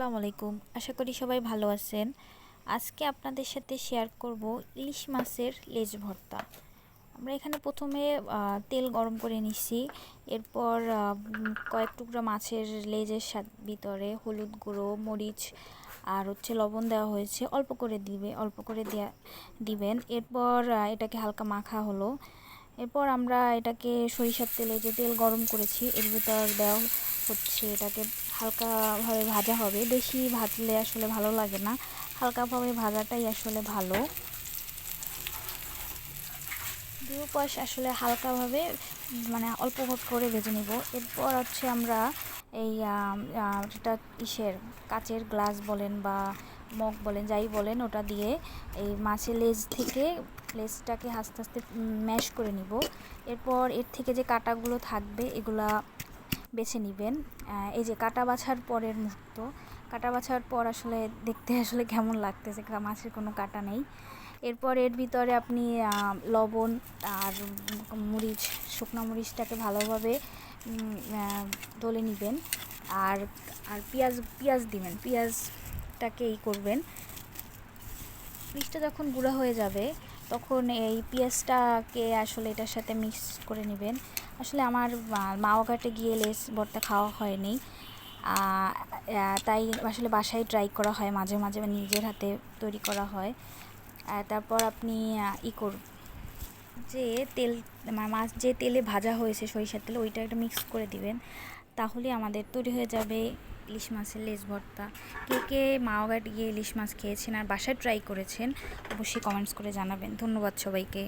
আসসালামু আলাইকুম। আশা করি সবাই ভালো আছেন। আজকে আপনাদের সাথে শেয়ার করব ইলিশ মাছের লেজ ভর্তা। আমরা এখানে প্রথমে তেল গরম করে নিচ্ছি এরপর কয়েক টুকরা মাছের লেজের ভিতরে হলুদ গুঁড়ো, মরিচ আর হচ্ছে লবণ দেওয়া হয়েছে। অল্প করে দিবে, অল্প করে দেয়া, দিবেন। এরপর এটাকে হালকা মাখা হলো। এরপর আমরা এটাকে সরিষার তেলে যে তেল গরম করেছি, এর ভিতর দেওয়া হচ্ছে এটাকে হালকাভাবে ভাজা হবে। বেশি ভাজলে আসলে ভালো লাগে না। হালকাভাবে ভাজাটাই আসলে ভালো। দুই পাশ আসলে হালকাভাবে মানে অল্প অল্প করে ভেজে নিব। এরপর হচ্ছে আমরা এই যেটা ইসের কাচের গ্লাস বলেন বা মগ বলেন, যাই বলেন, ওটা দিয়ে এই মাছের লেজ থেকে, লেজটাকে আস্তে আস্তে ম্যাশ করে নিব। এরপর এর থেকে যে কাটাগুলো থাকবে, এগুলা বেছে নেবেন। এই যে কাটা বাছার পরের মুহূর্ত। কাটা বাছার পর আসলে দেখতে আসলে কেমন লাগতেছে? মাছের কোনো কাটা নেই। এরপর এর ভিতরে আপনি লবণ আর মরিচ শুকনো মরিচটাকে ভালোভাবে আহ, নেবেন। আর আর পেঁয়াজ পেঁয়াজ দিবেন। পেঁয়াজটাকে এই করবেন। মরিচটা যখন গুঁড়া হয়ে যাবে তখন এই পেঁয়াজটাকে আসলে এটার সাথে মিক্স করে নেবেন। আসলে আমার মাওঘাটে গিয়ে লেস ভর্তা খাওয়া হয়নি। তাই আসলে বাসায় ট্রাই করা হয়, মাঝে মাঝে নিজের হাতে তৈরি করা হয়। তারপর আপনি ই কর যে তেল মাছ যে তেলে ভাজা হয়েছে সরিষার তেলে, ওইটা একটা মিক্স করে দিবেন। তাহলে আমাদের তৈরি হয়ে যাবে ইলিশ মাছের লেজ ভর্তা। কে কে মাওঘাট গিয়ে ইলিশ মাছ খেয়েছেন আর বাসায় ট্রাই করেছেন, অবশ্যই কমেন্টস করে জানাবেন। ধন্যবাদ সবাইকে।